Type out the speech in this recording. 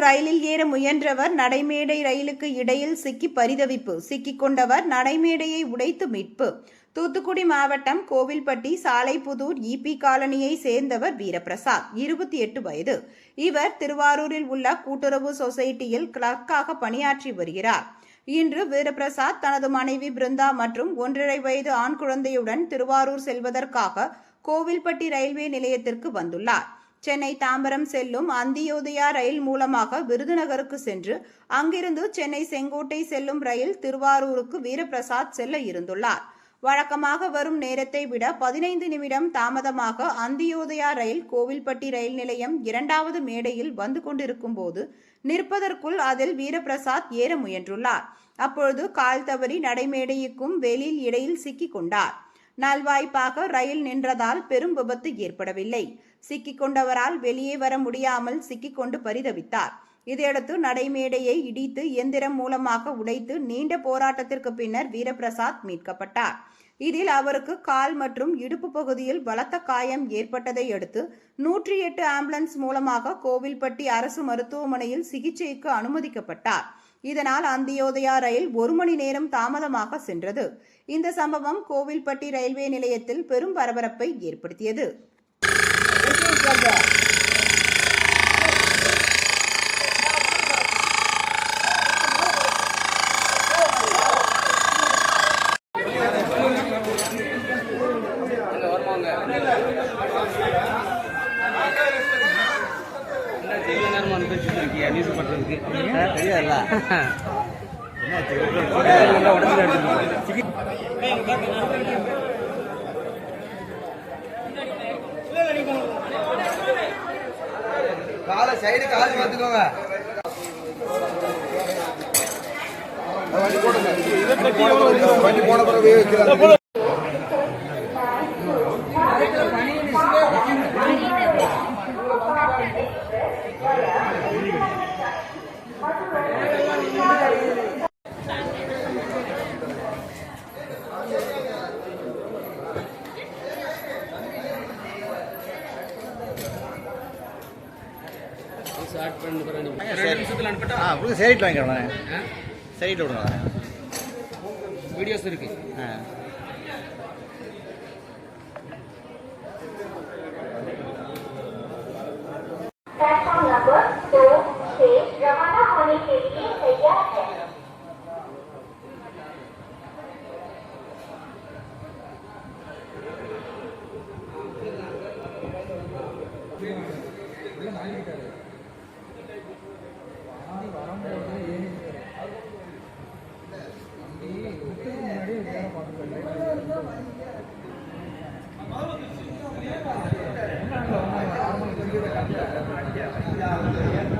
ரயிலில் ஏற முயன்றவர் நடைமேடை ரயிலுக்கு இடையில் சிக்கி பரிதவிப்பு சிக்கிக் கொண்டவர் நடைமேடையை உடைத்து மீட்பு. தூத்துக்குடி மாவட்டம் கோவில்பட்டி சாலைப்புதூர் இபி காலனியை சேர்ந்தவர் வீரபிரசாத் இருபத்தி எட்டு வயது. இவர் திருவாரூரில் உள்ள கூட்டுறவு சொசைட்டியில் கிளர்க்காக பணியாற்றி வருகிறார். இன்று வீரபிரசாத் தனது மனைவி பிருந்தா மற்றும் ஒன்றரை வயது ஆண் குழந்தையுடன் திருவாரூர் செல்வதற்காக கோவில்பட்டி ரயில்வே நிலையத்திற்கு வந்துள்ளார். சென்னை தாம்பரம் செல்லும் அந்தியோதயா ரயில் மூலமாக விருதுநகருக்கு சென்று அங்கிருந்து சென்னை செங்கோட்டை செல்லும் ரயில் திருவாரூருக்கு வீரபிரசாத் செல்ல இருந்துள்ளார். வழக்கமாக வரும் நேரத்தை விட பதினைந்து நிமிடம் தாமதமாக அந்தியோதயா ரயில் கோவில்பட்டி ரயில் நிலையம் இரண்டாவது மேடையில் வந்து கொண்டிருக்கும் போது நிற்பதற்குள் அதில் வீரபிரசாத் ஏற முயன்றுள்ளார். அப்பொழுது கால் தவறி நடைமேடைக்கும் வெளியில் இடையில் சிக்கிக் கொண்டார். நல்வாய்ப்பாக ரயில் நின்றதால் பெரும் விபத்து ஏற்படவில்லை. சிக்கிக் கொண்டவரால் வெளியே வர முடியாமல் சிக்கிக்கொண்டு பரிதவித்தார். இதையடுத்து நடைமேடையை இடித்து இயந்திரம் மூலமாக உடைத்து நீண்ட போராட்டத்திற்கு பின்னர் வீரபிரசாத் மீட்கப்பட்டார். இதில் அவருக்கு கால் மற்றும் இடுப்பு பகுதியில் பலத்த காயம் ஏற்பட்டதை அடுத்து நூற்றி எட்டு ஆம்புலன்ஸ் மூலமாக கோவில்பட்டி அரசு மருத்துவமனையில் சிகிச்சைக்கு அனுமதிக்கப்பட்டார். இதனால் அந்தியோதயா ரயில் ஒரு மணி நேரம் தாமதமாக சென்றது. இந்த சம்பவம் கோவில்பட்டி ரயில்வே நிலையத்தில் பெரும் பரபரப்பை ஏற்படுத்தியது. தெரியாதுல்ல காலை சைடு கால் பார்த்துக்கோங்க. வண்டி போன பிறகு வைக்கிறாங்க ஸ்டார்ட் பண்ணி ரெண்டு நிமிஷத்துல அனுப்பிட்டா ஆ? கொடுங்க சைடில் வாங்கிக்கிறேன் சைடில் விடுங்க. வீடியோஸ் இருக்கு. ஆ. प्लेटफॉर्म नंबर दो से रवाना होने के लिए तैयार है ஆ Yeah, yeah, yeah.